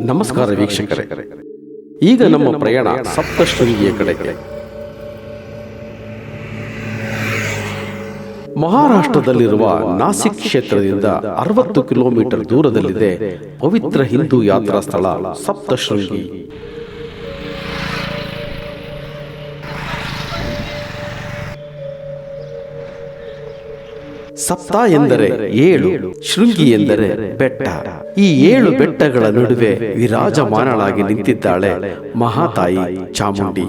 ನಮಸ್ಕಾರ ವೀಕ್ಷಕರೇ. ಈಗ ನಮ್ಮ ಪ್ರಯಾಣ ಸಪ್ತಶೃಂಗಿಯ ಕಡೆಗೆ. ಮಹಾರಾಷ್ಟ್ರದಲ್ಲಿರುವ ನಾಸಿಕ್ ಕ್ಷೇತ್ರದಿಂದ ಅರವತ್ತು ಕಿಲೋಮೀಟರ್ ದೂರದಲ್ಲಿದೆ ಪವಿತ್ರ ಹಿಂದೂ ಯಾತ್ರಾ ಸ್ಥಳ ಸಪ್ತಶೃಂಗಿ ಸಪ್ತ ಎಂದರೆ ಏಳು ಶೃಂಗಿ ಎಂದರೆ ಬೆಟ್ಟ. ಈ ಏಳು ಬೆಟ್ಟಗಳ ನಡುವೆ ವಿರಾಜಮಾನಳಾಗಿ ನಿಂತಿದ್ದಾಳೆ ಮಹಾತಾಯಿ ಚಾಮುಂಡಿ.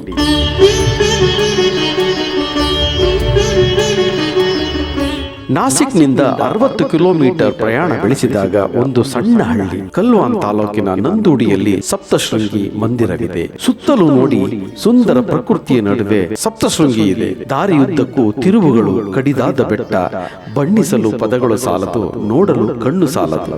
ನಾಸಿಕ್ನಿಂದ ಅರವತ್ತು ಕಿಲೋಮೀಟರ್ ಪ್ರಯಾಣ ಬೆಳೆಸಿದಾಗ ಒಂದು ಸಣ್ಣ ಹಳ್ಳಿ ಕಲ್ವಾನ್ ತಾಲೂಕಿನ ನಂದೂಡಿಯಲ್ಲಿ ಸಪ್ತಶೃಂಗಿ ಮಂದಿರವಿದೆ. ಸುತ್ತಲೂ ನೋಡಿ ಸುಂದರ ಪ್ರಕೃತಿಯ ನಡುವೆ ಸಪ್ತಶೃಂಗಿ ಇದೆ. ದಾರಿಯುದ್ದಕ್ಕೂ ತಿರುವುಗಳು ಕಡಿದಾದ ಬೆಟ್ಟ. ಬಣ್ಣಿಸಲು ಪದಗಳು ಸಾಲದು. ನೋಡಲು ಕಣ್ಣು ಸಾಲದು.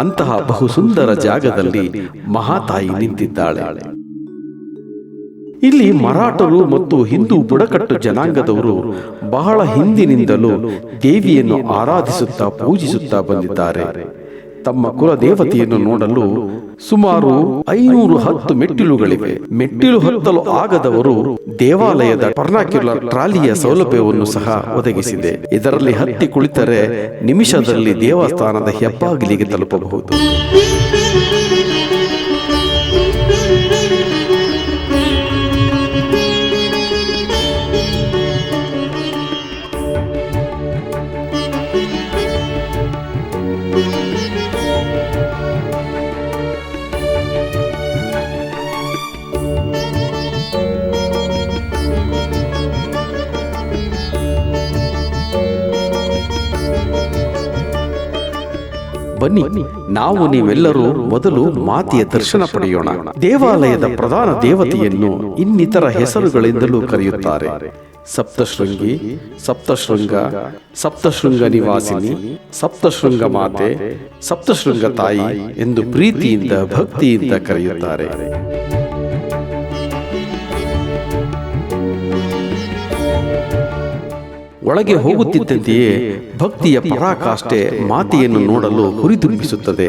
ಅಂತಹ ಬಹು ಸುಂದರ ಜಾಗದಲ್ಲಿ ಮಹಾತಾಯಿ ನಿಂತಿದ್ದಾಳೆ. ಇಲ್ಲಿ ಮರಾಠರು ಮತ್ತು ಹಿಂದೂ ಬುಡಕಟ್ಟು ಜನಾಂಗದವರು ಬಹಳ ಹಿಂದಿನಿಂದಲೂ ದೇವಿಯನ್ನು ಆರಾಧಿಸುತ್ತಾ ಪೂಜಿಸುತ್ತಾ ಬಂದಿದ್ದಾರೆ. ತಮ್ಮ ಕುಲದೇವತೆಯನ್ನು ನೋಡಲು ಸುಮಾರು ಐನೂರು ಹತ್ತು ಮೆಟ್ಟಿಲುಗಳಿವೆ. ಮೆಟ್ಟಿಲು ಹತ್ತಲು ಆಗದವರು ದೇವಾಲಯದ ಪರ್ನಾಕ್ಯುಲರ್ ಟ್ರಾಲಿಯ ಸೌಲಭ್ಯವನ್ನು ಸಹ ಒದಗಿಸಿದೆ. ಇದರಲ್ಲಿ ಹತ್ತಿ ಕುಳಿತರೆ ನಿಮಿಷದಲ್ಲಿ ದೇವಸ್ಥಾನದ ಹೆಬ್ಬಾಗಿಲಿಗೆ ತಲುಪಬಹುದು. ಬನ್ನಿ ನಾವು ನೀವೆಲ್ಲರೂ ಮೊದಲು ಮಾತೆಯ ದರ್ಶನ ಪಡೆಯೋಣ. ದೇವಾಲಯದ ಪ್ರಧಾನ ದೇವತೆಯನ್ನು ಇನ್ನಿತರ ಹೆಸರುಗಳಿಂದಲೂ ಕರೆಯುತ್ತಾರೆ. ಸಪ್ತಶೃಂಗಿ ಸಪ್ತಶೃಂಗ ಸಪ್ತಶೃಂಗ ನಿವಾಸಿನಿ ಸಪ್ತಶೃಂಗ ಮಾತೆ ಸಪ್ತಶೃಂಗ ತಾಯಿ ಎಂದು ಪ್ರೀತಿಯಿಂದ ಭಕ್ತಿಯಿಂದ ಕರೆಯುತ್ತಾರೆ. ಒಳಗೆ ಹೋಗುತ್ತಿದ್ದಂತೆಯೇ ಭಕ್ತಿಯ ಪರಾಕಾಷ್ಠೆ ಮಾತೆಯನ್ನು ನೋಡಲು ಹುರಿದುಂಬಿಸುತ್ತದೆ.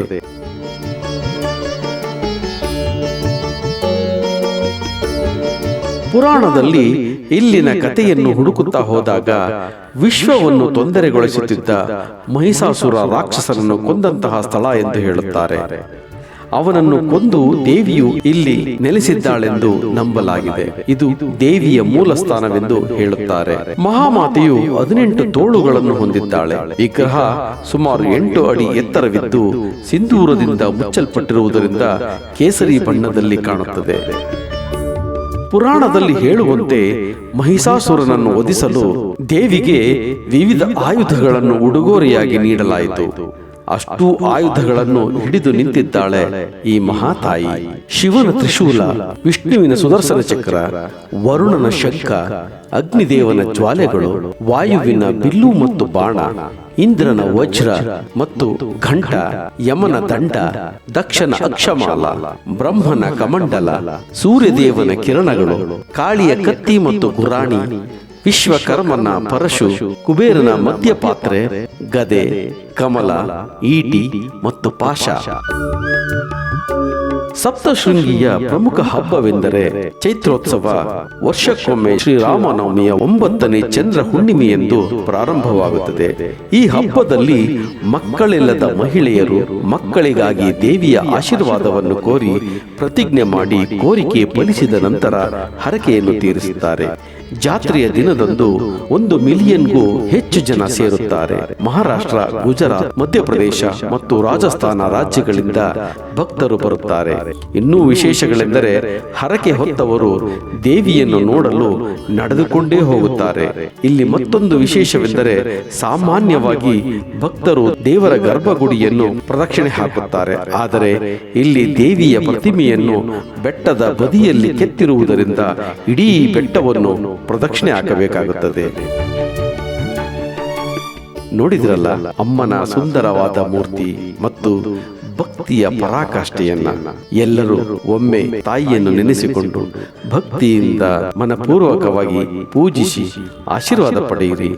ಪುರಾಣದಲ್ಲಿ ಇಲ್ಲಿನ ಕಥೆಯನ್ನು ಹುಡುಕುತ್ತಾ ಹೋದಾಗ ವಿಶ್ವವನ್ನು ತೊಂದರೆಗೊಳಿಸುತ್ತಿದ್ದ ಮಹಿಷಾಸುರ ರಾಕ್ಷಸನನ್ನು ಕೊಂದಂತಹ ಸ್ಥಳ ಎಂದು ಹೇಳುತ್ತಾರೆ. ಅವನನ್ನು ಕೊಂದು ದೇವಿಯು ಇಲ್ಲಿ ನೆಲೆಸಿದ್ದಾಳೆಂದು ನಂಬಲಾಗಿದೆ. ಇದು ದೇವಿಯ ಮೂಲ ಸ್ಥಾನವೆಂದು ಹೇಳುತ್ತಾರೆ. ಮಹಾಮಾತೆಯು ಹದಿನೆಂಟು ತೋಳುಗಳನ್ನು ಹೊಂದಿದ್ದಾಳೆ. ವಿಗ್ರಹ ಸುಮಾರು ಎಂಟು ಅಡಿ ಎತ್ತರವಿದ್ದು ಸಿಂಧೂರದಿಂದ ಮುಚ್ಚಲ್ಪಟ್ಟಿರುವುದರಿಂದ ಕೇಸರಿ ಬಣ್ಣದಲ್ಲಿ ಕಾಣುತ್ತದೆ. ಪುರಾಣದಲ್ಲಿ ಹೇಳುವಂತೆ ಮಹಿಷಾಸುರನನ್ನು ವಧಿಸಲು ದೇವಿಗೆ ವಿವಿಧ ಆಯುಧಗಳನ್ನು ಉಡುಗೊರೆಯಾಗಿ ನೀಡಲಾಯಿತು. ಅಷ್ಟು ಆಯುಧಗಳನ್ನು ಹಿಡಿದು ನಿಂತಿದ್ದಾಳೆ ಈ ಮಹಾತಾಯಿ. ಶಿವನ ತ್ರಿಶೂಲ, ವಿಷ್ಣುವಿನ ಸುದರ್ಶನ ಚಕ್ರ, ವರುಣನ ಶಂಖ, ಅಗ್ನಿದೇವನ ಜ್ವಾಲೆಗಳು, ವಾಯುವಿನ ಬಿಲ್ಲು ಮತ್ತು ಬಾಣ, ಇಂದ್ರನ ವಜ್ರ ಮತ್ತು ಘಂಟ, ಯಮನ ದಂಡ, ದಕ್ಷನ ಅಕ್ಷಮಾಲ, ಬ್ರಹ್ಮನ ಕಮಂಡಲ, ಸೂರ್ಯದೇವನ ಕಿರಣಗಳು, ಕಾಳಿಯ ಕತ್ತಿ ಮತ್ತು ಗುರಾಣಿ ವಿಶ್ವಕರ್ಮನ ಪರಶು, ಕುಬೇರನ ಮಧ್ಯಪಾತ್ರೆ ಗದೆ, ಕಮಲ, ಈಟಿ ಮತ್ತು ಪಾಶ ಸಪ್ತಶೃಂಗಿಯ ಪ್ರಮುಖ ಹಬ್ಬವೆಂದರೆ ಚೈತ್ರೋತ್ಸವ. ವರ್ಷಕ್ಕೊಮ್ಮೆ ಶ್ರೀರಾಮನವಮಿಯ ಒಂಬತ್ತನೇ ಚಂದ್ರ ಹುಣ್ಣಿಮೆಯೆಂದು ಪ್ರಾರಂಭವಾಗುತ್ತದೆ. ಈ ಹಬ್ಬದಲ್ಲಿ ಮಕ್ಕಳಿಲ್ಲದ ಮಹಿಳೆಯರು ಮಕ್ಕಳಿಗಾಗಿ ದೇವಿಯ ಆಶೀರ್ವಾದವನ್ನು ಕೋರಿ ಪ್ರತಿಜ್ಞೆ ಮಾಡಿ ಕೋರಿಕೆ ಫಲಿಸಿದ ನಂತರ ಹರಕೆಯನ್ನು ತೀರಿಸುತ್ತಾರೆ. ಜಾತ್ರೆಯ ದಿನದಂದು ಒಂದು ಮಿಲಿಯನ್ಗೂ ಹೆಚ್ಚು ಜನ ಸೇರುತ್ತಾರೆ. ಮಹಾರಾಷ್ಟ್ರ, ಗುಜರಾತ್, ಮಧ್ಯಪ್ರದೇಶ ಮತ್ತು ರಾಜಸ್ಥಾನ ರಾಜ್ಯಗಳಿಂದ ಭಕ್ತರು ಬರುತ್ತಾರೆ. ಇನ್ನೂ ವಿಶೇಷಗಳೆಂದರೆ ಹರಕೆ ಹೊತ್ತವರು ದೇವಿಯನ್ನು ನೋಡಲು ನಡೆದುಕೊಂಡೇ ಹೋಗುತ್ತಾರೆ. ಇಲ್ಲಿ ಮತ್ತೊಂದು ವಿಶೇಷವೆಂದರೆ ಸಾಮಾನ್ಯವಾಗಿ ಭಕ್ತರು ದೇವರ ಗರ್ಭಗುಡಿಯನ್ನು ಪ್ರದಕ್ಷಿಣೆ ಹಾಕುತ್ತಾರೆ. ಆದರೆ ಇಲ್ಲಿ ದೇವಿಯ ಪ್ರತಿಮೆಯನ್ನು ಬೆಟ್ಟದ ಬದಿಯಲ್ಲಿ ಕೆತ್ತಿರುವುದರಿಂದ ಇಡೀ ಬೆಟ್ಟವನ್ನು ಪ್ರದಕ್ಷಿಣೆ ಹಾಕಬೇಕಾಗುತ್ತದೆ. ನೋಡಿದ್ರಲ್ಲ ಅಮ್ಮನ ಸುಂದರವಾದ ಮೂರ್ತಿ ಮತ್ತು ಭಕ್ತಿಯ ಪರಾಕಾಷ್ಠೆಯನ್ನ ಎಲ್ಲರೂ ಒಮ್ಮೆ ತಾಯಿಯನ್ನು ನೆನೆಸಿಕೊಂಡು ಭಕ್ತಿಯಿಂದ ಮನಪೂರ್ವಕವಾಗಿ ಪೂಜಿಸಿ ಆಶೀರ್ವಾದ ಪಡೆಯಿರಿ.